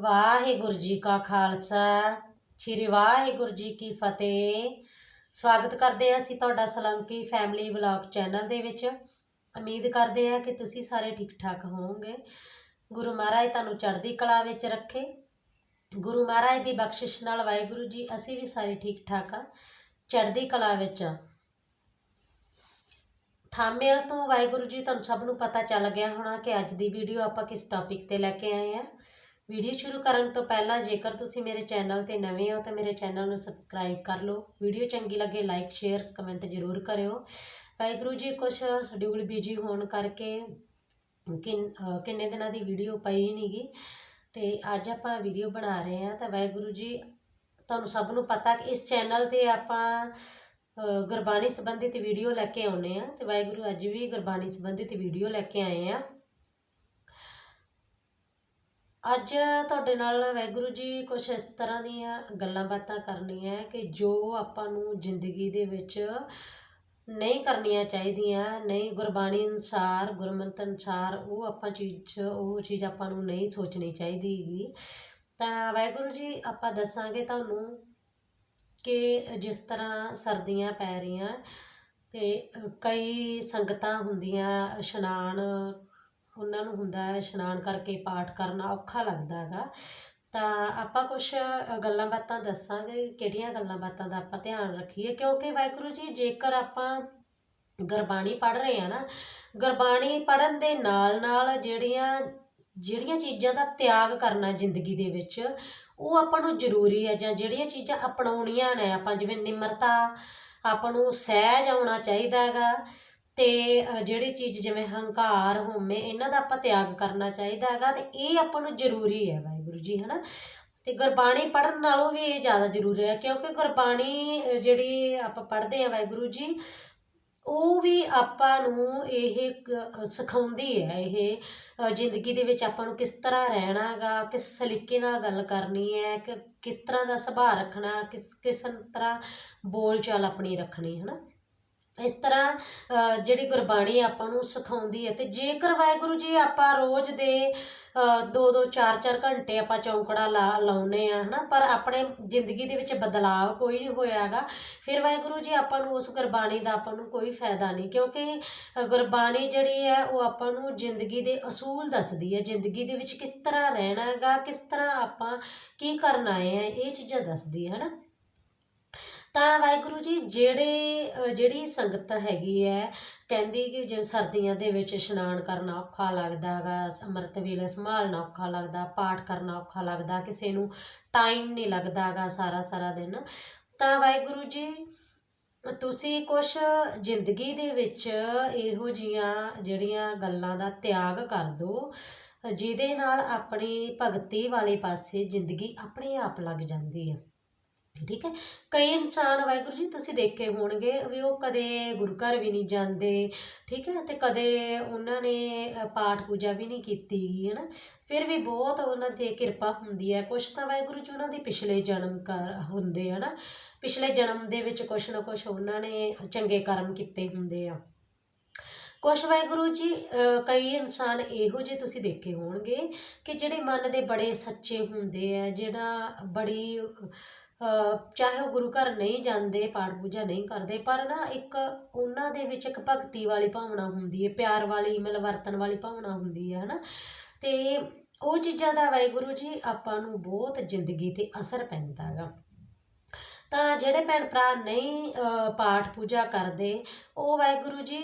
ਵਾਹਿਗੁਰੂ ਜੀ ਕਾ ਖਾਲਸਾ, ਸ੍ਰੀ ਵਾਹਿਗੁਰੂ ਜੀ ਕੀ ਫਤਿਹ। ਸਵਾਗਤ ਕਰਦੇ ਹਾਂ ਅਸੀਂ ਤੁਹਾਡਾ ਸਲੰਕੀ ਫੈਮਿਲੀ ਵਲੌਗ ਚੈਨਲ ਦੇ ਵਿੱਚ। ਉਮੀਦ ਕਰਦੇ ਹਾਂ ਕਿ ਤੁਸੀਂ ਸਾਰੇ ਠੀਕ ਠਾਕ ਹੋਵੋਗੇ। ਗੁਰੂ ਮਹਾਰਾਜ ਤੁਹਾਨੂੰ ਚੜ੍ਹਦੀ ਕਲਾ ਵਿੱਚ ਰੱਖੇ। ਗੁਰੂ ਮਹਾਰਾਜ ਦੀ ਬਖਸ਼ਿਸ਼ ਨਾਲ ਵਾਹਿਗੁਰੂ ਜੀ, ਅਸੀਂ ਵੀ ਸਾਰੇ ਠੀਕ ਠਾਕ ਆ ਚੜ੍ਹਦੀ ਕਲਾ ਵਿੱਚ ਆ ਥੰਬਨੇਲ ਤੋਂ ਵਾਹਿਗੁਰੂ ਜੀ, ਤੁਹਾਨੂੰ ਸਭ ਨੂੰ ਪਤਾ ਚੱਲ ਗਿਆ ਹੋਣਾ ਕਿ ਅੱਜ ਦੀ ਵੀਡੀਓ ਆਪਾਂ ਕਿਸ ਟੌਪਿਕ ਤੇ ਲੈ ਕੇ ਆਏ ਆ ਵੀਡੀਓ ਸ਼ੁਰੂ ਕਰਨ ਤੋਂ ਪਹਿਲਾਂ ਜੇਕਰ ਤੁਸੀਂ ਮੇਰੇ ਚੈਨਲ ਤੇ ਨਵੇਂ ਹੋ ਤਾਂ ਮੇਰੇ ਚੈਨਲ ਨੂੰ ਸਬਸਕ੍ਰਾਈਬ ਕਰ ਲਓ। ਵੀਡੀਓ ਚੰਗੀ ਲੱਗੇ ਲਾਈਕ, ਸ਼ੇਅਰ, ਕਮੈਂਟ ਜ਼ਰੂਰ ਕਰਿਓ। ਵਾਹਿਗੁਰੂ ਜੀ ਕੁਝ ਸ਼ਡਿਊਲ ਬਿਜ਼ੀ ਹੋਣ ਕਰਕੇ ਕਿੰਨੇ ਦਿਨਾਂ ਦੀ ਵੀਡੀਓ ਪਈ ਨਹੀਂਗੀ ਤੇ ਅੱਜ ਆਪਾਂ ਵੀਡੀਓ ਬਣਾ ਰਹੇ ਹਾਂ ਤਾਂ ਵਾਹਿਗੁਰੂ ਜੀ, ਤੁਹਾਨੂੰ ਸਭ ਨੂੰ ਪਤਾ ਕਿ ਇਸ ਚੈਨਲ ਤੇ ਆਪਾਂ ਗੁਰਬਾਣੀ ਸੰਬੰਧਿਤ ਵੀਡੀਓ ਲੈ ਕੇ ਆਉਨੇ ਆ ਤੇ ਵਾਹਿਗੁਰੂ ਅੱਜ ਵੀ ਗੁਰਬਾਣੀ ਸੰਬੰਧਿਤ ਵੀਡੀਓ ਲੈ ਕੇ ਆਏ ਆ ਅੱਜ ਤੁਹਾਡੇ ਨਾਲ ਵਾਹਿਗੁਰੂ ਜੀ ਕੁਝ ਇਸ ਤਰ੍ਹਾਂ ਦੀਆਂ ਗੱਲਾਂ ਬਾਤਾਂ ਕਰਨੀਆਂ ਕਿ ਜੋ ਆਪਾਂ ਨੂੰ ਜ਼ਿੰਦਗੀ ਦੇ ਵਿੱਚ ਨਹੀਂ ਕਰਨੀਆਂ ਚਾਹੀਦੀਆਂ, ਨਹੀਂ ਗੁਰਬਾਣੀ ਅਨੁਸਾਰ, ਗੁਰਮੰਤ ਅਨੁਸਾਰ ਉਹ ਆਪਾਂ ਚੀਜ਼ ਉਹ ਚੀਜ਼ ਆਪਾਂ ਨੂੰ ਨਹੀਂ ਸੋਚਣੀ ਚਾਹੀਦੀ ਹੈਗੀ ਤਾਂ ਵਾਹਿਗੁਰੂ ਜੀ, ਆਪਾਂ ਦੱਸਾਂਗੇ ਤੁਹਾਨੂੰ ਕਿ ਜਿਸ ਤਰ੍ਹਾਂ ਸਰਦੀਆਂ ਪੈ ਰਹੀਆਂ ਤੇ ਕਈ ਸੰਗਤਾਂ ਹੁੰਦੀਆਂ, ਇਸ਼ਨਾਨ ਉਹਨਾਂ ਨੂੰ ਹੁੰਦਾ ਹੈ ਇਸ਼ਨਾਨ ਕਰਕੇ ਪਾਠ ਕਰਨਾ ਔਖਾ ਲੱਗਦਾ ਹੈਗਾ। ਤਾਂ ਆਪਾਂ ਕੁਛ ਗੱਲਾਂ ਬਾਤਾਂ ਦੱਸਾਂਗੇ, ਕਿਹੜੀਆਂ ਗੱਲਾਂ ਬਾਤਾਂ ਦਾ ਆਪਾਂ ਧਿਆਨ ਰੱਖੀਏ? ਕਿਉਂਕਿ ਵਾਹਿਗੁਰੂ ਜੀ, ਜੇਕਰ ਆਪਾਂ ਗੁਰਬਾਣੀ ਪੜ੍ਹ ਰਹੇ ਆ ਨਾ, ਗੁਰਬਾਣੀ ਪੜ੍ਹਨ ਦੇ ਨਾਲ ਨਾਲ ਜਿਹੜੀਆਂ ਜਿਹੜੀਆਂ ਚੀਜ਼ਾਂ ਦਾ ਤਿਆਗ ਕਰਨਾ ਜ਼ਿੰਦਗੀ ਦੇ ਵਿੱਚ, ਉਹ ਆਪਾਂ ਨੂੰ ਜ਼ਰੂਰੀ ਹੈ ਜਾਂ ਜਿਹੜੀਆਂ ਚੀਜ਼ਾਂ ਅਪਣਾਉਣੀਆਂ ਨੇ, ਆਪਾਂ ਜਿਵੇਂ ਨਿਮਰਤਾ, ਆਪਾਂ ਨੂੰ ਸਹਿਜ ਆਉਣਾ ਚਾਹੀਦਾ ਹੈਗਾ। ਤੇ ਜਿਹੜੀ ਚੀਜ਼ ਜਿਵੇਂ ਹੰਕਾਰ ਹਉਮੈ ਇਹਨਾਂ ਦਾ ਆਪਾਂ ਤਿਆਗ ਕਰਨਾ ਚਾਹੀਦਾ ਹੈਗਾ ਤੇ ਇਹ ਆਪਾਂ ਨੂੰ ਜ਼ਰੂਰੀ ਹੈ ਵਾਹਿਗੁਰੂ ਜੀ, ਹਨਾ? ਤੇ ਗੁਰਬਾਣੀ ਪੜ੍ਹਨ ਨਾਲੋਂ ਵੀ ਇਹ ਜ਼ਿਆਦਾ ਜ਼ਰੂਰੀ ਹੈ ਕਿਉਂਕਿ ਗੁਰਬਾਣੀ ਜਿਹੜੀ ਆਪਾਂ ਪੜ੍ਹਦੇ ਆ ਵਾਹਿਗੁਰੂ ਜੀ, ਉਹ ਵੀ ਆਪਾਂ ਨੂੰ ਇਹ ਸਿਖਾਉਂਦੀ ਹੈ ਇਹ ਜ਼ਿੰਦਗੀ ਦੇ ਵਿੱਚ ਆਪਾਂ ਨੂੰ ਕਿਸ ਤਰ੍ਹਾਂ ਰਹਿਣਾ ਹੈਗਾ, ਕਿਸ ਸਲੀਕੇ ਨਾਲ ਗੱਲ ਕਰਨੀ ਹੈ, ਕਿ, ਕਿਸ ਤਰ੍ਹਾਂ ਦਾ ਸੁਭਾਅ ਰੱਖਣਾ, ਕਿਸ ਕਿਸ ਤਰ੍ਹਾਂ ਬੋਲਚਾਲ ਆਪਣੀ ਰੱਖਣੀ ਹੈ ਨਾ ਇਸ ਤਰ੍ਹਾਂ ਜਿਹੜੀ ਗੁਰਬਾਣੀ ਆਪਾਂ ਨੂੰ ਸਿਖਾਉਂਦੀ ਹੈ ਅਤੇ ਜੇਕਰ ਵਾਹਿਗੁਰੂ ਜੀ ਆਪਾਂ ਰੋਜ਼ ਦੇ ਦੋ ਦੋ ਚਾਰ ਚਾਰ ਘੰਟੇ ਆਪਾਂ ਚੌਂਕੜਾ ਲਾ ਲਾਉਨੇ ਆ ਹਨਾ, ਪਰ ਆਪਣੇ ਜ਼ਿੰਦਗੀ ਦੇ ਵਿੱਚ ਬਦਲਾਵ ਕੋਈ ਨਹੀਂ ਹੋਇਆਗਾ ਫਿਰ ਵਾਹਿਗੁਰੂ ਜੀ ਆਪਾਂ ਨੂੰ ਉਸ ਗੁਰਬਾਣੀ ਦਾ ਆਪਾਂ ਨੂੰ ਕੋਈ ਫਾਇਦਾ ਨਹੀਂ, ਕਿਉਂਕਿ ਗੁਰਬਾਣੀ ਜਿਹੜੀ ਹੈ ਉਹ ਆਪਾਂ ਨੂੰ ਜ਼ਿੰਦਗੀ ਦੇ ਅਸੂਲ ਦੱਸਦੀ ਹੈ, ਜ਼ਿੰਦਗੀ ਦੇ ਵਿੱਚ ਕਿਸ ਤਰ੍ਹਾਂ ਰਹਿਣਾ ਹੈਗਾ, ਕਿਸ ਤਰ੍ਹਾਂ ਆਪਾਂ ਕੀ ਕਰਨ ਆਏ ਆ ਇਹ ਚੀਜ਼ਾਂ ਦੱਸਦੀ ਹੈ, ਹਨਾ। ਤਾਂ ਵਾਹਿਗੁਰੂ ਜੀ, ਜਿਹੜੇ ਜਿਹੜੀ ਸੰਗਤ ਹੈਗੀ ਹੈ ਕਹਿੰਦੀ ਕਿ ਜਿਵੇਂ ਸਰਦੀਆਂ ਦੇ ਵਿੱਚ ਇਸ਼ਨਾਨ ਕਰਨਾ ਔਖਾ ਲੱਗਦਾ ਹੈਗਾ ਅੰਮ੍ਰਿਤ ਵੇਲੇ ਸੰਭਾਲਣਾ ਔਖਾ ਲੱਗਦਾ, ਪਾਠ ਕਰਨਾ ਔਖਾ ਲੱਗਦਾ, ਕਿਸੇ ਨੂੰ ਟਾਈਮ ਨਹੀਂ ਲੱਗਦਾ ਹੈਗਾ ਸਾਰਾ ਸਾਰਾ ਦਿਨ। ਤਾਂ ਵਾਹਿਗੁਰੂ ਜੀ, ਤੁਸੀਂ ਕੁਛ ਜ਼ਿੰਦਗੀ ਦੇ ਵਿੱਚ ਇਹੋ ਜੀਆਂ ਜਿਹੜੀਆਂ ਗੱਲਾਂ ਦਾ ਤਿਆਗ ਕਰ ਦਿਓ ਜਿਹਦੇ ਨਾਲ ਆਪਣੀ ਭਗਤੀ ਵਾਲੇ ਪਾਸੇ ਜ਼ਿੰਦਗੀ ਆਪਣੇ ਆਪ ਲੱਗ ਜਾਂਦੀ ਹੈ ਠੀਕ ਹੈ? ਕਈ ਇਨਸਾਨ ਵਾਹਿਗੁਰੂ ਜੀ, ਤੁਸੀਂ ਦੇਖੇ ਹੋਣਗੇ ਵੀ ਉਹ ਕਦੇ ਗੁਰੂ ਘਰ ਵੀ ਨਹੀਂ ਜਾਂਦੇ, ਠੀਕ ਹੈ? ਤੇ ਕਦੇ ਉਹਨਾਂ ਨੇ ਪਾਠ ਪੂਜਾ ਵੀ ਨਹੀਂ ਕੀਤੀ ਹੈ ਨਾ ਫਿਰ ਵੀ ਬਹੁਤ ਉਹਨਾਂ ਦੀ ਕਿਰਪਾ ਹੁੰਦੀ ਹੈ। ਕੁਛ ਤਾਂ ਵਾਹਿਗੁਰੂ ਜੀ, ਉਹਨਾਂ ਦੇ ਪਿਛਲੇ ਜਨਮ ਕਰ ਹੁੰਦੇ ਹੈ ਨਾ ਪਿਛਲੇ ਜਨਮ ਦੇ ਵਿੱਚ ਕੁਛ ਨਾ ਕੁਛ ਉਹਨਾਂ ਨੇ ਚੰਗੇ ਕਰਮ ਕੀਤੇ ਹੁੰਦੇ ਆ। ਕੁਛ ਵਾਹਿਗੁਰੂ ਜੀ ਕਈ ਇਨਸਾਨ ਇਹੋ ਜਿਹੇ ਤੁਸੀਂ ਦੇਖੇ ਹੋਣਗੇ ਕਿ ਜਿਹੜੇ ਮਨ ਦੇ ਬੜੇ ਸੱਚੇ ਹੁੰਦੇ ਆ, ਜਿਹੜਾ ਬੜੀ ਚਾਹੇ ਉਹ ਗੁਰੂ ਘਰ ਨਹੀਂ ਜਾਂਦੇ, ਪਾਠ ਪੂਜਾ ਨਹੀਂ ਕਰਦੇ, ਪਰ ਨਾ ਇੱਕ ਉਹਨਾਂ ਦੇ ਵਿੱਚ ਇੱਕ ਭਗਤੀ ਵਾਲੀ ਭਾਵਨਾ ਹੁੰਦੀ ਹੈ, ਪਿਆਰ ਵਾਲੀ, ਮਤਲਬ ਮਿਲਵਰਤਨ ਵਾਲੀ ਭਾਵਨਾ ਹੁੰਦੀ ਹੈ, ਹਨਾ? ਤੇ ਉਹ ਚੀਜ਼ਾਂ ਦਾ ਵਾਹਿਗੁਰੂ ਜੀ ਆਪਾਂ ਨੂੰ ਬਹੁਤ ਜ਼ਿੰਦਗੀ ਤੇ ਅਸਰ ਪੈਂਦਾ ਹੈਗਾ ਤਾਂ ਜਿਹੜੇ ਭੈਣ ਭਰਾ ਨਹੀਂ ਪਾਠ ਪੂਜਾ ਕਰਦੇ, ਉਹ ਵਾਹਿਗੁਰੂ ਜੀ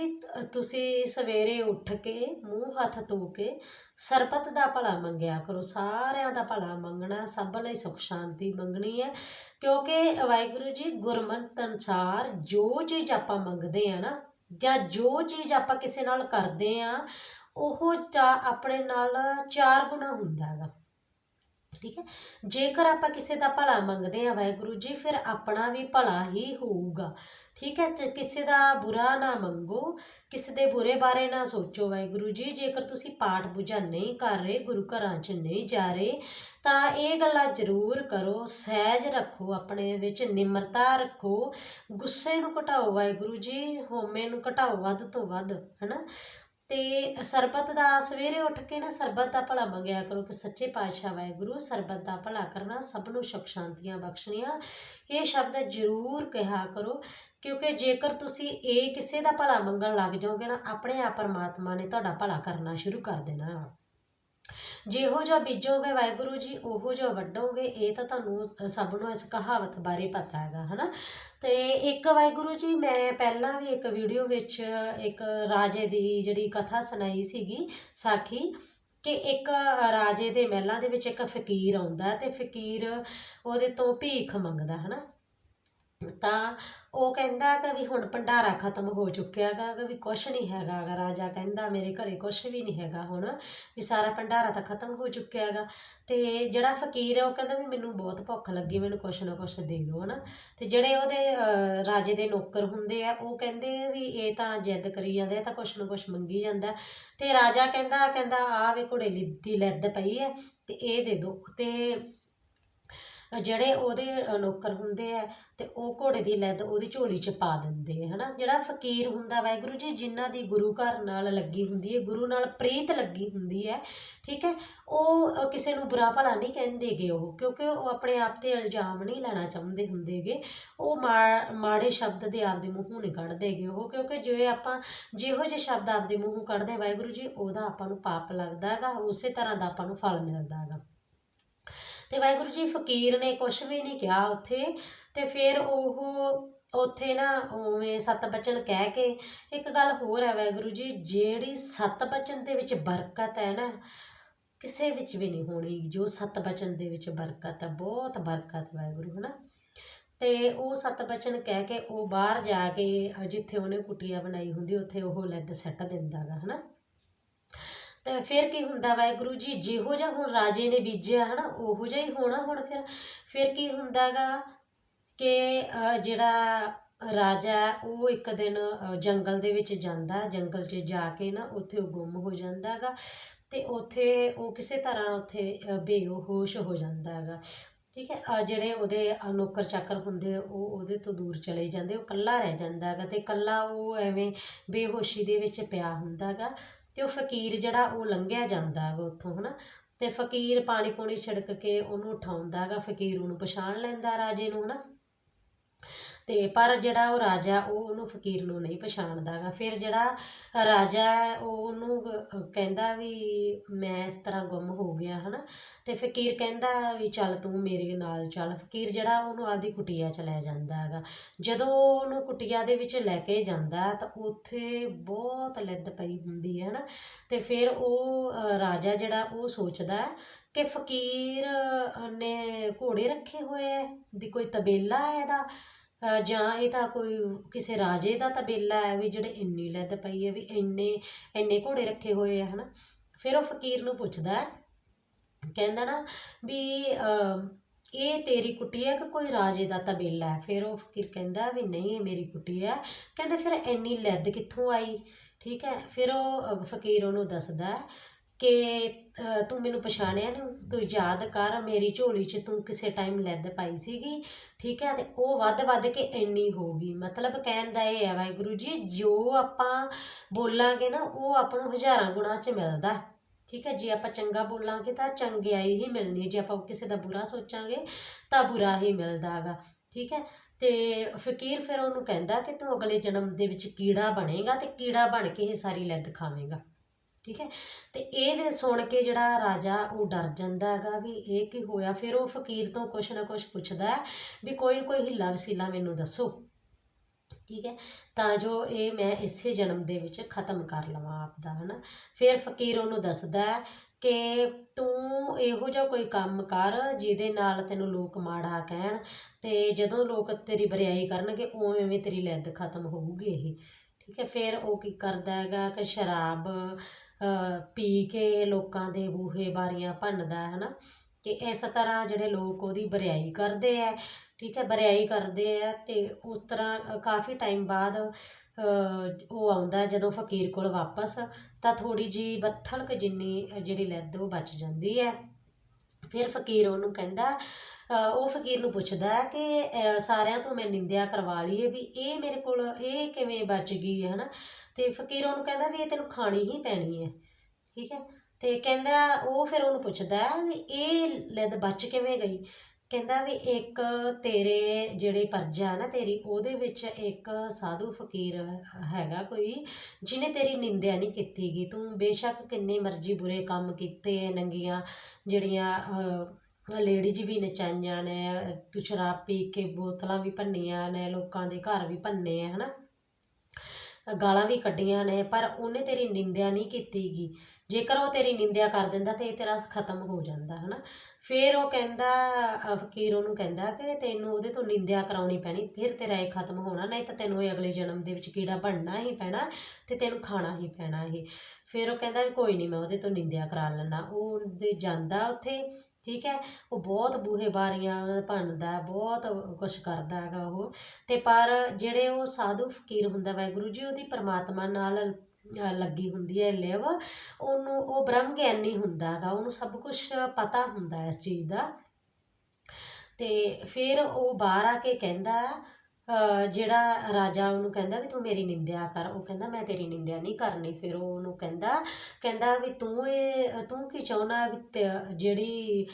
ਤੁਸੀਂ ਸਵੇਰੇ ਉੱਠ ਕੇ ਮੂੰਹ ਹੱਥ ਧੋ ਕੇ ਸਰਬਤ ਦਾ ਭਲਾ ਮੰਗਿਆ ਕਰੋ। ਸਾਰਿਆਂ ਦਾ ਭਲਾ ਮੰਗਣਾ, ਸਭ ਲਈ ਸੁਖ ਸ਼ਾਂਤੀ ਮੰਗਣੀ ਹੈ। ਕਿਉਂਕਿ ਵਾਹਿਗੁਰੂ ਜੀ, ਗੁਰਮਤਿ ਅਨੁਸਾਰ ਜੋ ਚੀਜ਼ ਆਪਾਂ ਮੰਗਦੇ ਆ ਨਾ, ਜਾਂ ਜੋ ਚੀਜ਼ ਆਪਾਂ ਕਿਸੇ ਨਾਲ ਕਰਦੇ ਆ, ਉਹ ਚਾ, ਆਪਣੇ ਨਾਲ ਚਾਰ ਗੁਣਾ ਹੁੰਦਾ ਹੈਗਾ। ਠੀਕ ਹੈ? ਜੇਕਰ ਆਪਾਂ ਕਿਸੇ ਦਾ ਭਲਾ ਮੰਗਦੇ ਆ ਵਾਹਿਗੁਰੂ ਜੀ, ਫਿਰ ਆਪਣਾ ਵੀ ਭਲਾ ਹੀ ਹੋਊਗਾ। ਠੀਕ ਹੈ? ਤੇ ਕਿਸੇ ਦਾ ਬੁਰਾ ਨਾ ਮੰਗੋ, ਕਿਸੇ ਦੇ ਬੁਰੇ ਬਾਰੇ ਨਾ ਸੋਚੋ ਵਾਹਿਗੁਰੂ ਜੀ। ਜੇਕਰ ਤੁਸੀਂ ਪਾਠ ਪੂਜਾ ਨਹੀਂ ਕਰ ਰਹੇ, ਗੁਰੂ ਘਰਾਂ 'ਚ ਨਹੀਂ ਜਾ ਰਹੇ, ਤਾਂ ਇਹ ਗੱਲਾਂ ਜ਼ਰੂਰ ਕਰੋ। ਸਹਿਜ ਰੱਖੋ ਆਪਣੇ ਵਿੱਚ, ਨਿਮਰਤਾ ਰੱਖੋ। ਗੁੱਸੇ ਨੂੰ ਘਟਾਓ ਵਾਹਿਗੁਰੂ ਜੀ ਹੋਮੇ ਨੂੰ ਘਟਾਓ ਵੱਧ ਤੋਂ ਵੱਧ, ਹਨਾ? ਤੇ ਸਰਬਤ ਦਾ ਸਵੇਰੇ ਉੱਠ ਕੇ ਨਾ ਸਰਬਤ ਦਾ ਭਲਾ ਮੰਗਿਆ ਕਰੋ ਕਿ ਸੱਚੇ ਪਾਤਸ਼ਾਹ ਵਾਹਿਗੁਰੂ, ਸਰਬਤ ਦਾ ਭਲਾ ਕਰਨਾ ਸਭ ਨੂੰ ਸੁਖ ਸ਼ਾਂਤੀਆਂ ਬਖਸ਼ਣੀਆਂ। ਇਹ ਸ਼ਬਦ ਜ਼ਰੂਰ ਕਿਹਾ ਕਰੋ, ਕਿਉਂਕਿ ਜੇਕਰ ਤੁਸੀਂ ਇਹ ਕਿਸੇ ਦਾ ਭਲਾ ਮੰਗਣ ਲੱਗ ਜਾਓਗੇ ਨਾ, ਆਪਣੇ ਆਪ ਪਰਮਾਤਮਾ ਨੇ ਤੁਹਾਡਾ ਭਲਾ ਕਰਨਾ ਸ਼ੁਰੂ ਕਰ ਦੇਣਾ। ਜਿਹੋ ਜਿਹਾ ਬੀਜੋਗੇ ਵਾਹਿਗੁਰੂ ਜੀ, ਉਹੋ ਜਿਹਾ ਵੱਢੋਗੇ, ਇਹ ਤਾਂ ਤੁਹਾਨੂੰ ਸਭ ਨੂੰ ਇਸ ਕਹਾਵਤ ਬਾਰੇ ਪਤਾ ਹੈਗਾ, ਹਨਾ? ਤੇ ਇੱਕ ਵਾਹਿਗੁਰੂ ਜੀ, ਮੈਂ ਪਹਿਲਾਂ ਵੀ ਇੱਕ ਵੀਡੀਓ ਵਿੱਚ ਇੱਕ ਰਾਜੇ ਦੀ ਜਿਹੜੀ ਕਥਾ ਸੁਣਾਈ ਸੀਗੀ, ਸਾਖੀ, ਕਿ ਇੱਕ ਰਾਜੇ ਦੇ ਮਹਿਲਾਂ ਦੇ ਵਿੱਚ ਇੱਕ ਫਕੀਰ ਆਉਂਦਾ ਤੇ ਫਕੀਰ ਉਹਦੇ ਤੋਂ ਭੀਖ ਮੰਗਦਾ, ਹਨਾ? ਤਾਂ ਉਹ ਕਹਿੰਦਾ ਕਿ ਵੀ ਹੁਣ ਭੰਡਾਰਾ ਖਤਮ ਹੋ ਚੁੱਕਿਆ ਗਾ, ਕਿ ਵੀ ਕੁਛ ਨਹੀਂ ਹੈਗਾ ਗਾ। ਰਾਜਾ ਕਹਿੰਦਾ, ਮੇਰੇ ਘਰੇ ਕੁਛ ਵੀ ਨਹੀਂ ਹੈਗਾ ਹੁਣ, ਵੀ ਸਾਰਾ ਭੰਡਾਰਾ ਤਾਂ ਖਤਮ ਹੋ ਚੁੱਕਿਆ ਗਾ। ਅਤੇ ਜਿਹੜਾ ਫਕੀਰ ਹੈ ਉਹ ਕਹਿੰਦਾ ਵੀ ਮੈਨੂੰ ਬਹੁਤ ਭੁੱਖ ਲੱਗੀ, ਮੈਨੂੰ ਕੁਛ ਨਾ ਕੁਛ ਦੇ ਦਿਓ ਹੈ ਨਾ ਅਤੇ ਜਿਹੜੇ ਉਹਦੇ ਰਾਜੇ ਦੇ ਨੌਕਰ ਹੁੰਦੇ ਆ, ਉਹ ਕਹਿੰਦੇ ਵੀ ਇਹ ਤਾਂ ਜਿੱਦ ਕਰੀ ਜਾਂਦੇ ਆ ਤਾਂ ਕੁਛ ਨਾ ਕੁਛ ਮੰਗੀ ਜਾਂਦਾ। ਅਤੇ ਰਾਜਾ ਕਹਿੰਦਾ ਕਹਿੰਦਾ, ਆਹ ਵੀ ਘੋੜੇ ਲੀ- ਦੀ ਲੱਦ ਪਈ ਹੈ ਅਤੇ ਇਹ ਦੇ ਦਿਓ। ਅਤੇ ਜਿਹੜੇ ਉਹਦੇ ਨੌਕਰ ਹੁੰਦੇ ਆ ਤੇ ਉਹ ਘੋੜੇ ਦੀ ਲੈਦ ਉਹਦੀ ਝੋਲੀ 'ਚ ਪਾ ਦਿੰਦੇ ਆ, ਹਨਾ? ਜਿਹੜਾ ਫਕੀਰ ਹੁੰਦਾ ਵਾਹਿਗੁਰੂ ਜੀ, ਜਿਨ੍ਹਾਂ ਦੀ ਗੁਰੂ ਘਰ ਨਾਲ ਲੱਗੀ ਹੁੰਦੀ ਹੈ, ਗੁਰੂ ਨਾਲ ਪ੍ਰੀਤ ਲੱਗੀ ਹੁੰਦੀ ਹੈ, ਠੀਕ ਹੈ? ਉਹ ਕਿਸੇ ਨੂੰ ਬੁਰਾ ਭਲਾ ਨਹੀਂ ਕਹਿੰਦੇਗੇ ਉਹ, ਕਿਉਂਕਿ ਉਹ ਆਪਣੇ ਆਪ ਤੇ ਇਲਜ਼ਾਮ ਨਹੀਂ ਲੈਣਾ ਚਾਹੁੰਦੇ ਹੁੰਦੇਗੇ। ਉਹ ਮਾ- ਮਾੜੇ ਸ਼ਬਦ ਦੇ ਆਪਦੇ ਮੂੰਹੋਂ ਨਹੀਂ ਕੱਢਦੇਗੇ ਉਹ, ਕਿਉਂਕਿ ਜੇ ਆਪਾਂ ਜਿਹੋ ਜਿਹੇ ਸ਼ਬਦ ਆਪਦੇ ਮੂੰਹੋਂ ਕੱਢਦੇ ਵਾਹਿਗੁਰੂ ਜੀ, ਉਹਦਾ ਆਪਾਂ ਨੂੰ ਪਾਪ ਲੱਗਦਾ ਹੈਗਾ, ਉਸੇ ਤਰ੍ਹਾਂ ਦਾ ਆਪਾਂ ਨੂੰ ਫਲ ਮਿਲਦਾ ਹੈਗਾ। ਤੇ ਵਾਹਿਗੁਰੂ ਜੀ ਫਕੀਰ ਨੇ ਕੁਝ ਵੀ ਨਹੀਂ ਕਿਹਾ ਉੱਥੇ। ਤੇ ਫਿਰ ਉਹ ਉੱਥੇ ਨਾ ਉਵੇਂ ਸਤ ਬਚਨ ਕਹਿ ਕੇ ਇੱਕ ਗੱਲ ਹੋਰ ਹੈ ਵਾਹਿਗੁਰੂ ਜੀ, ਜਿਹੜੀ ਸਤ ਬਚਨ ਦੇ ਵਿੱਚ ਬਰਕਤ ਹੈ ਨਾ, ਕਿਸੇ ਵਿੱਚ ਵੀ ਨਹੀਂ ਹੋਣੀ, ਜੋ ਸਤ ਬਚਨ ਦੇ ਵਿੱਚ ਬਰਕਤ ਹੈ, ਬਹੁਤ ਬਰਕਤ ਹੈ ਵਾਹਿਗੁਰੂ, ਹਨਾ। ਤੇ ਉਹ ਸਤ ਬਚਨ ਕਹਿ ਕੇ ਉਹ ਬਾਹਰ ਜਾ ਕੇ ਜਿੱਥੇ ਉਹਨੇ ਕੁਟੀਆ ਬਣਾਈ ਹੁੰਦੀ, ਉੱਥੇ ਉਹ ਲੈਦ ਸੱਟ ਦਿੰਦਾ ਗਾ, ਹਨਾ। ਤੇ ਫਿਰ ਕੀ ਹੁੰਦਾ ਵਾਹਿਗੁਰੂ ਜੀ, ਜਿਹੋ ਜਿਹਾ ਹੁਣ ਰਾਜੇ ਨੇ ਬੀਜਿਆ ਹਨਾ, ਉਹੋ ਜਿਹਾ ਹੀ ਹੋਣਾ ਹੁਣ ਫਿਰ। ਫਿਰ ਕੀ ਹੁੰਦਾਗਾ ਕਿ ਜਿਹੜਾ ਰਾਜਾ ਉਹ ਇੱਕ ਦਿਨ ਜੰਗਲ ਦੇ ਵਿੱਚ ਜਾਂਦਾ, ਜੰਗਲ 'ਚ ਜਾ ਕੇ ਨਾ ਉੱਥੇ ਉਹ ਗੁੰਮ ਹੋ ਜਾਂਦਾਗਾ ਤੇ ਉੱਥੇ ਉਹ ਕਿਸੇ ਤਰ੍ਹਾਂ ਉੱਥੇ ਬੇਹੋਸ਼ ਹੋ ਜਾਂਦਾ ਹੈਗਾ ਠੀਕ ਹੈ ਜਿਹੜੇ ਉਹਦੇ ਨੌਕਰ ਚਾਕਰ ਹੁੰਦੇ ਉਹ ਉਹਦੇ ਤੋਂ ਦੂਰ ਚਲੇ ਜਾਂਦੇ, ਉਹ ਇਕੱਲਾ ਰਹਿ ਜਾਂਦਾ ਹੈਗਾ ਤੇ ਇਕੱਲਾ ਉਹ ਐਵੇਂ ਬੇਹੋਸ਼ੀ ਦੇ ਵਿੱਚ ਪਿਆ ਹੁੰਦਾ ਹੁੰਦਾਗਾ। ਤੇ ਉਹ ਫਕੀਰ ਜਿਹੜਾ ਉਹ ਲੰਘਿਆ ਜਾਂਦਾ ਹੈਗਾ ਉੱਥੋਂ, ਹਨਾ? ਤੇ ਫਕੀਰ ਪਾਣੀ ਪੂਣੀ ਛਿੜਕ ਕੇ ਉਹਨੂੰ ਉਠਾਉਂਦਾ ਹੈਗਾ, ਫਕੀਰ ਉਹਨੂੰ ਪਛਾਣ ਲੈਂਦਾ ਰਾਜੇ ਨੂੰ, ਹਨਾ? ਅਤੇ ਪਰ ਜਿਹੜਾ ਉਹ ਰਾਜਾ, ਉਹ ਉਹਨੂੰ ਫਕੀਰ ਨੂੰ ਨਹੀਂ ਪਛਾਣਦਾ ਹੈਗਾ ਫਿਰ ਜਿਹੜਾ ਰਾਜਾ, ਉਹ ਉਹਨੂੰ ਕਹਿੰਦਾ ਵੀ ਮੈਂ ਇਸ ਤਰ੍ਹਾਂ ਗੁੰਮ ਹੋ ਗਿਆ ਹੈ ਨਾ ਅਤੇ ਫਕੀਰ ਕਹਿੰਦਾ ਵੀ ਚੱਲ ਤੂੰ ਮੇਰੇ ਨਾਲ ਚੱਲ। ਫਕੀਰ ਜਿਹੜਾ, ਉਹਨੂੰ ਆਪਦੀ ਕੁਟੀਆ ਚ ਲੈ ਜਾਂਦਾ ਹੈਗਾ ਜਦੋਂ ਉਹਨੂੰ ਕੁਟੀਆ ਦੇ ਵਿੱਚ ਲੈ ਕੇ ਜਾਂਦਾ, ਤਾਂ ਉੱਥੇ ਬਹੁਤ ਲਿੱਦ ਪਈ ਹੁੰਦੀ ਹੈ ਨਾ ਅਤੇ ਫਿਰ ਉਹ ਰਾਜਾ ਜਿਹੜਾ, ਉਹ ਸੋਚਦਾ ਕਿ ਫਕੀਰ ਨੇ ਘੋੜੇ ਰੱਖੇ ਹੋਏ ਹੈ, ਦੀ ਕੋਈ ਤਬੇਲਾ ਹੈ ਇਹਦਾ? ਜਾਂ ਇਹ ਤਾਂ ਕੋਈ ਕਿਸੇ ਰਾਜੇ ਦਾ ਤਬੇਲਾ ਹੈ ਵੀ ਜਿਹੜੇ ਇੰਨੀ ਲਿੱਦ ਪਈ ਹੈ ਵੀ ਇੰਨੇ ਇੰਨੇ ਘੋੜੇ ਰੱਖੇ ਹੋਏ ਆ ਹਨਾ। ਫਿਰ ਉਹ ਫਕੀਰ ਨੂੰ ਪੁੱਛਦਾ ਹੈ ਕਹਿੰਦਾ ਨਾ ਵੀ ਇਹ ਤੇਰੀ ਕੁੱਟੀ ਹੈ ਕਿ ਕੋਈ ਰਾਜੇ ਦਾ ਤਬੇਲਾ ਹੈ? ਫਿਰ ਉਹ ਫਕੀਰ ਕਹਿੰਦਾ ਵੀ ਨਹੀਂ ਇਹ ਮੇਰੀ ਕੁੱਟੀ ਹੈ। ਕਹਿੰਦੇ ਫਿਰ ਇੰਨੀ ਲੈਦ ਕਿੱਥੋਂ ਆਈ? ਠੀਕ ਹੈ ਫਿਰ ਉਹ ਅਹ, ਫਕੀਰ ਉਹਨੂੰ ਦੱਸਦਾ ਕਿ ਤੂੰ ਮੈਨੂੰ ਪਛਾਣਿਆ ਨਹੀਂ ਤੂੰ ਯਾਦ ਕਰ ਮੇਰੀ ਝੋਲੀ 'ਚ ਤੂੰ ਕਿਸੇ ਟਾਈਮ ਲੈਦ ਪਾਈ ਸੀਗੀ, ਠੀਕ ਹੈ? ਤੇ ਉਹ ਵੱਧ ਵੱਧ ਕੇ ਇੰਨੀ ਹੋ ਗਈ। ਮਤਲਬ ਕਹਿਣ ਦਾ ਇਹ ਹੈ, ਵਾਹਿਗੁਰੂ ਜੀ, ਜੋ ਆਪਾਂ ਬੋਲਾਂਗੇ ਨਾ, ਉਹ ਆਪਾਂ ਨੂੰ ਹਜ਼ਾਰਾਂ ਗੁਣਾ 'ਚ ਮਿਲਦਾ ਠੀਕ ਹੈ? ਜੇ ਆਪਾਂ ਚੰਗਾ ਬੋਲਾਂਗੇ ਤਾਂ ਚੰਗਿਆਈ ਹੀ ਮਿਲਣੀ ਹੈ। ਜੇ ਆਪਾਂ ਕਿਸੇ ਦਾ ਬੁਰਾ ਸੋਚਾਂਗੇ ਤਾਂ ਬੁਰਾ ਹੀ ਮਿਲਦਾ ਹੈਗਾ, ਠੀਕ ਹੈ? ਤੇ ਫਕੀਰ ਫਿਰ ਉਹਨੂੰ ਕਹਿੰਦਾ ਕਿ ਤੂੰ ਅਗਲੇ ਜਨਮ ਦੇ ਵਿੱਚ ਕੀੜਾ ਬਣੇਗਾ ਤੇ ਕੀੜਾ ਬਣ ਕੇ ਇਹ ਸਾਰੀ ਲੈਦ ਖਾਵੇਂਗਾ। ਠੀਕ ਹੈ? ਤੇ ਇਹ ਸੁਣ ਕੇ ਜਿਹੜਾ ਰਾਜਾ ਉਹ ਡਰ ਜਾਂਦਾ ਹੈਗਾ ਵੀ ਇਹ ਕੀ ਹੋਇਆ? ਫਿਰ ਉਹ ਫਕੀਰ ਤੋਂ ਕੁਛ ਨਾ ਕੁਛ ਪੁੱਛਦਾ ਵੀ ਕੋਈ ਨਾ ਕੋਈ ਹਿੱਲਾ ਵਸੀਲਾ ਮੈਨੂੰ ਦੱਸੋ। ਠੀਕ ਹੈ? ਤਾਂ ਜੋ ਇਹ ਮੈਂ ਇਸੇ ਜਨਮ ਦੇ ਵਿੱਚ ਖਤਮ ਕਰ ਲਵਾਂ ਆਪਦਾ, ਹਨਾ? ਫਿਰ ਫਕੀਰ ਉਹਨੂੰ ਦੱਸਦਾ ਕਿ ਤੂੰ ਇਹੋ ਜਿਹਾ ਕੋਈ ਕੰਮ ਕਰ ਜਿਹਦੇ ਨਾਲ ਤੈਨੂੰ ਲੋਕ ਮਾੜਾ ਕਹਿਣ ਤੇ ਜਦੋਂ ਲੋਕ ਤੇਰੀ ਬਰਿਆਈ ਕਰਨਗੇ, ਉਵੇਂ ਤੇਰੀ ਲੈਦ ਖਤਮ ਹੋਊਗੀ ਇਹ। ਠੀਕ ਹੈ? ਫਿਰ ਉਹ ਕੀ ਕਰਦਾ ਹੈਗਾ ਕਿ ਸ਼ਰਾਬ ਪੀ ਕੇ ਲੋਕਾਂ ਦੇ ਬੂਹੇ ਬਾਰੀਆਂ ਭੰਨਦਾ ਹੈ ਨਾ, ਕਿ ਇਸ ਤਰ੍ਹਾਂ ਜਿਹੜੇ ਲੋਕ ਉਹਦੀ ਬਰਿਆਈ ਕਰਦੇ ਹੈ ਠੀਕ ਹੈ, ਬਰਿਆਈ ਕਰਦੇ ਹੈ ਅਤੇ ਉਸ ਤਰ੍ਹਾਂ ਕਾਫੀ ਟਾਈਮ ਬਾਅਦ ਉਹ ਆਉਂਦਾ ਜਦੋਂ ਫਕੀਰ ਕੋਲ ਵਾਪਸ, ਤਾਂ ਥੋੜ੍ਹੀ ਜਿਹੀ ਬੱਠਲ ਕੁ ਜਿੰਨੀ ਜਿਹੜੀ ਲਿੱਦ ਉਹ ਬਚ ਜਾਂਦੀ ਹੈ। ਫਿਰ ਫਕੀਰ ਉਹਨੂੰ ਕਹਿੰਦਾ ਉਹ ਫਕੀਰ ਨੂੰ ਪੁੱਛਦਾ ਕਿ ਸਾਰਿਆਂ ਤੋਂ ਮੈਂ ਨਿੰਦਿਆ ਕਰਵਾ ਲਈ ਹੈ ਵੀ ਇਹ ਮੇਰੇ ਕੋਲ, ਇਹ ਕਿਵੇਂ ਬਚ ਗਈ ਹੈ, ਹਨਾ? ਤੇ ਫਕੀਰ ਉਹਨੂੰ ਕਹਿੰਦਾ ਵੀ ਇਹ ਤੈਨੂੰ ਖਾਣੀ ਹੀ ਪੈਣੀ ਹੈ, ਠੀਕ ਹੈ? ਤੇ ਕਹਿੰਦਾ, ਉਹ ਫਿਰ ਉਹਨੂੰ ਪੁੱਛਦਾ ਵੀ ਇਹ ਲੈਦ ਬਚ ਕਿਵੇਂ ਗਈ? ਕਹਿੰਦਾ ਵੀ ਇੱਕ ਤੇਰੇ ਜਿਹੜੇ ਪਰਜਾ ਨਾ ਤੇਰੀ, ਉਹਦੇ ਵਿੱਚ ਇੱਕ ਸਾਧੂ ਫਕੀਰ ਹੈਗਾ ਕੋਈ, ਜਿਹਨੇ ਤੇਰੀ ਨਿੰਦਿਆ ਨਹੀਂ ਕੀਤੀਗੀ ਤੂੰ ਬੇਸ਼ੱਕ ਕਿੰਨੇ ਮਰਜ਼ੀ ਬੁਰੇ ਕੰਮ ਕੀਤੇ ਨੰਗੀਆਂ ਜਿਹੜੀਆਂ ਲੇਡੀਜ਼ ਵੀ ਨਚਾਈਆਂ ਨੇ ਤੂੰ ਸ਼ਰਾਬ ਪੀ ਕੇ ਬੋਤਲਾਂ ਵੀ ਭੰਨੀਆਂ ਨੇ, ਲੋਕਾਂ ਦੇ ਘਰ ਵੀ ਭੰਨੇ ਆ, ਹਨਾ। ਗਾਲਾਂ ਵੀ ਕੱਢੀਆਂ ਨੇ, ਪਰ ਉਹਨੇ ਤੇਰੀ ਨਿੰਦਿਆ ਨਹੀਂ ਕੀਤੀਗੀ। ਜੇਕਰ ਉਹ ਤੇਰੀ ਨਿੰਦਿਆ ਕਰ ਦਿੰਦਾ ਤੇ ਇਹ ਤੇਰਾ ਖਤਮ ਹੋ ਜਾਂਦਾ, ਹਨਾ। ਫਿਰ ਉਹ ਕਹਿੰਦਾ ਫਕੀਰ ਉਹਨੂੰ ਕਹਿੰਦਾ ਕਿ ਤੈਨੂੰ ਉਹਦੇ ਤੋਂ ਨਿੰਦਿਆ ਕਰਾਉਣੀ ਪੈਣੀ, ਫਿਰ ਤੇਰਾ ਇਹ ਖਤਮ ਹੋਣਾ, ਨਹੀਂ ਤਾਂ ਤੈਨੂੰ ਇਹ ਅਗਲੇ ਜਨਮ ਦੇ ਵਿੱਚ ਕੀੜਾ ਬਣਨਾ ਹੀ ਪੈਣਾ ਤੇ ਤੈਨੂੰ ਖਾਣਾ ਹੀ ਪੈਣਾ ਇਹ। ਫਿਰ ਉਹ ਕਹਿੰਦਾ, ਕੋਈ ਨਹੀਂ, ਮੈਂ ਉਹਦੇ ਤੋਂ ਨਿੰਦਿਆ ਕਰਾ ਲੈਣਾ ਉਹ ਉਹਦੇ ਜਾਂਦਾ ਉੱਥੇ ਠੀਕ ਹੈ? ਉਹ ਬਹੁਤ ਬੂਹੇ ਬਾਰੀਆਂ ਭੰਨਦਾ ਬਹੁਤ ਕੁਛ ਕਰਦਾ ਹੈਗਾ ਉਹ। ਅਤੇ ਪਰ ਜਿਹੜੇ ਉਹ ਸਾਧੂ ਫਕੀਰ ਹੁੰਦਾ ਵਾਹਿਗੁਰੂ ਜੀ, ਉਹਦੀ ਪਰਮਾਤਮਾ ਨਾਲ ਲੱਗੀ ਹੁੰਦੀ ਹੈ ਲਿਵ। ਉਹਨੂੰ, ਉਹ ਬ੍ਰਹਮ ਗਿਆਨੀ ਹੁੰਦਾ ਹੈਗਾ, ਉਹਨੂੰ ਸਭ ਕੁਝ ਪਤਾ ਹੁੰਦਾ ਇਸ ਚੀਜ਼ ਦਾ। ਤੇ ਫਿਰ ਉਹ ਬਾਹਰ ਆ ਕੇ ਕਹਿੰਦਾ ਜਿਹੜਾ ਰਾਜਾ ਉਹਨੂੰ ਕਹਿੰਦਾ ਵੀ ਤੂੰ ਮੇਰੀ ਨਿੰਦਿਆ ਕਰ, ਉਹ ਕਹਿੰਦਾ ਮੈਂ ਤੇਰੀ ਨਿੰਦਿਆ ਨਹੀਂ ਕਰਨੀ। ਫਿਰ ਉਹ ਉਹਨੂੰ ਕਹਿੰਦਾ ਕਹਿੰਦਾ ਵੀ ਤੂੰ ਇਹ, ਤੂੰ ਕੀ ਚਾਹੁੰਦਾ ਵੀ ਜਿਹੜੀ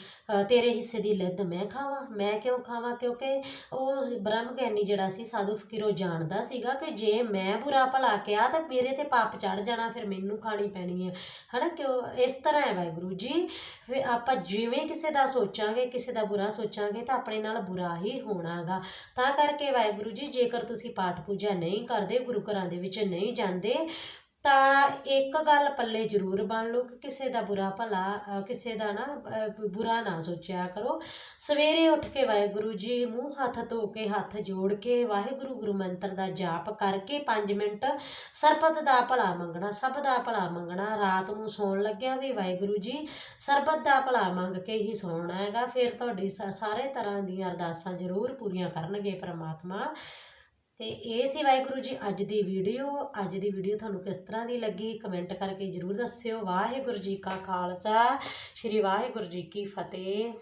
ਤੇਰੇ ਹਿੱਸੇ ਦੀ ਲਿੱਦ ਮੈਂ ਖਾਵਾਂ? ਮੈਂ ਕਿਉਂ ਖਾਵਾਂ? ਕਿਉਂਕਿ ਉਹ ਬ੍ਰਹਮ ਗਿਆਨੀ ਜਿਹੜਾ ਸੀ, ਸਾਧੂ ਫਕੀਰ, ਉਹ ਜਾਣਦਾ ਸੀਗਾ ਕਿ ਜੇ ਮੈਂ ਬੁਰਾ ਭਲਾ ਕਿਹਾ ਤਾਂ ਮੇਰੇ ਤੇ ਪਾਪ ਚੜ ਜਾਣਾ, ਫਿਰ ਮੈਨੂੰ ਖਾਣੀ ਪੈਣੀ ਹੈ। ਹਨਾ ਕਿਉਂ? ਇਸ ਤਰ੍ਹਾਂ ਹੈ ਵਾਹਿਗੁਰੂ ਜੀ। ਵੀ ਆਪਾਂ ਜਿਵੇਂ ਕਿਸੇ ਦਾ ਸੋਚਾਂਗੇ, ਕਿਸੇ ਦਾ ਬੁਰਾ ਸੋਚਾਂਗੇ ਤਾਂ ਆਪਣੇ ਨਾਲ ਬੁਰਾ ਹੀ ਹੋਣਾਗਾ। ਤਾਂ ਕਰਕੇ ਵਾਹਿਗੁਰੂ ਜੀ, ਜੇਕਰ ਤੁਸੀਂ ਪਾਠ ਪੂਜਾ ਨਹੀਂ ਕਰਦੇ, ਗੁਰੂ ਘਰਾਂ ਦੇ ਵਿੱਚ ਨਹੀਂ ਜਾਂਦੇ ਤਾਂ ਇੱਕ ਗੱਲ ਪੱਲੇ ਜ਼ਰੂਰ ਬੰਨ ਲਓ ਕਿ ਕਿਸੇ ਦਾ ਬੁਰਾ ਭਲਾ ਕਿਸੇ ਦਾ ਨਾ ਬੁਰਾ ਨਾ ਸੋਚਿਆ ਕਰੋ। ਸਵੇਰੇ ਉੱਠ ਕੇ ਵਾਹਿਗੁਰੂ ਜੀ ਮੂੰਹ ਹੱਥ ਧੋ ਕੇ, ਹੱਥ ਜੋੜ ਕੇ ਵਾਹਿਗੁਰੂ ਗੁਰੂ ਮੰਤਰ ਦਾ ਜਾਪ ਕਰਕੇ 5 ਮਿੰਟ ਸਰਬਤ ਦਾ ਭਲਾ ਮੰਗਣਾ, ਸਭ ਦਾ ਭਲਾ ਮੰਗਣਾ। ਰਾਤ ਨੂੰ ਸੌਣ ਲੱਗਿਆ ਵੀ ਵਾਹਿਗੁਰੂ ਜੀ ਸਰਬਤ ਦਾ ਭਲਾ ਮੰਗ ਕੇ ਹੀ ਸੌਣਾ ਹੈਗਾ। ਫਿਰ ਤੁਹਾਡੀ ਸ- ਸਾਰੇ ਤਰ੍ਹਾਂ ਦੀਆਂ ਅਰਦਾਸਾਂ ਜ਼ਰੂਰ ਪੂਰੀਆਂ ਕਰਨਗੇ ਪ੍ਰਮਾਤਮਾ। ਤੇ ਇਹ ਸੀ ਵਾਹਿਗੁਰੂ ਜੀ ਅੱਜ ਦੀ ਵੀਡੀਓ। ਅੱਜ ਦੀ ਵੀਡੀਓ ਤੁਹਾਨੂੰ ਕਿਸ ਤਰ੍ਹਾਂ ਦੀ ਲੱਗੀ? ਕਮੈਂਟ ਕਰਕੇ ਜ਼ਰੂਰ ਦੱਸਿਓ। ਵਾਹਿਗੁਰੂ ਜੀ ਕਾ ਖਾਲਸਾ। ਸ੍ਰੀ ਵਾਹਿਗੁਰੂ ਜੀ ਕੀ ਫਤਿਹ।